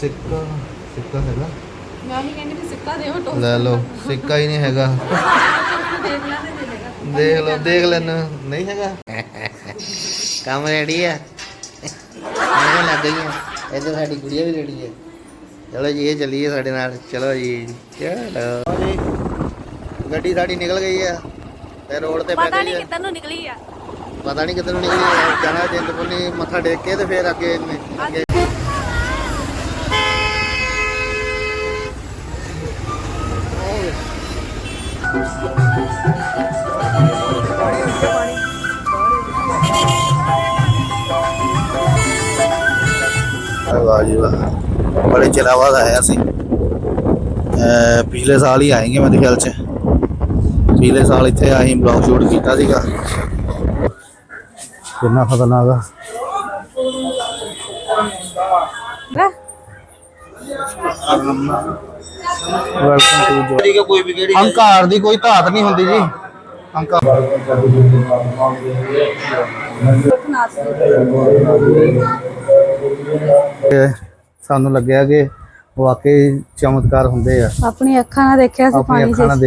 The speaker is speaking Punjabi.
ਸਿੱਕਾ ਸਿੱਕਾ ਹੈਗਾ? ਮੈਂ ਹੀ ਕਹਿੰਦੀ ਵੀ ਸਿੱਕਾ ਦਿਓ ਟੋਸਟ ਲੈ ਲਓ ਸਿੱਕਾ ਹੀ ਨਹੀਂ ਹੈਗਾ। ਦੇਖ ਲੈ ਤੇ ਦੇ ਦੇਗਾ ਦੇਖ ਲਓ ਦੇਖ ਲੈਣਾ। ਨਹੀਂ ਹੈਗਾ? ਕੰਮ ਰੈਡੀ ਆ? ਮੈਂ ਲੱਗ ਗਈ ਆ। ਇੱਧਰ ਸਾਡੀ ਗੁੜੀਆ ਵੀ ਰੈਡੀ ਹੈ ਚਲੋ ਜੀ ਇਹ ਚੱਲੀਏ ਸਾਡੇ ਨਾਲ। ਚਲੋ ਜੀ ਚਲੋ। ਜੀ ਗੱਡੀ ਸਾਡੀ ਨਿਕਲ ਗਈ ਆ। ਤੇ ਰੋਡ ਤੇ ਪਤਾ ਨਹੀਂ ਕਿੱਧਰ ਨੂੰ ਨਿਕਲੀ ਆ। ਪਤਾ ਨਹੀਂ ਕਿੱਧਰ ਨੂੰ ਨਿਕਲੀ ਆ। ਜਾਣਾ ਚਿੰਤਪੁਰਨੀ ਮੱਥਾ ਟੇਕ ਕੇ ਤੇ ਫਿਰ ਅੱਗੇ ਅੱਗੇ बड़े चिरावा आया पिछले साल ही आएँगे मेरे ख्याल से पिछले साल इतने अं ब्लॉग शूट किया खतरनाक ਕਿੰਨਾ ਖਤਰਨਾਕ ਆ ਲੈ ਵੈਲਕਮ ਟੂ ਜੋ ਠੀਕ ਹੈ ਕੋਈ ਵੀ ਕਿਹੜੀ ਹੰਕਾਰ ਦੀ ਕੋਈ ਧਾਤ ਨਹੀਂ ਹੁੰਦੀ ਜੀ। ਹੰਕਾਰ ਸਾਨੂੰ ਲੱਗਿਆ ਕਿ ਵਾਕਈ ਚਮਤਕਾਰ ਹੁੰਦੇ ਆ। ਆਪਣੀ ਅੱਖਾਂ ਨਾਲ ਦੇਖਿਆ ਸੀ ਆਪਣੀ ਪਾਣੀ ਅੱਖਾਂ ਨਾਲ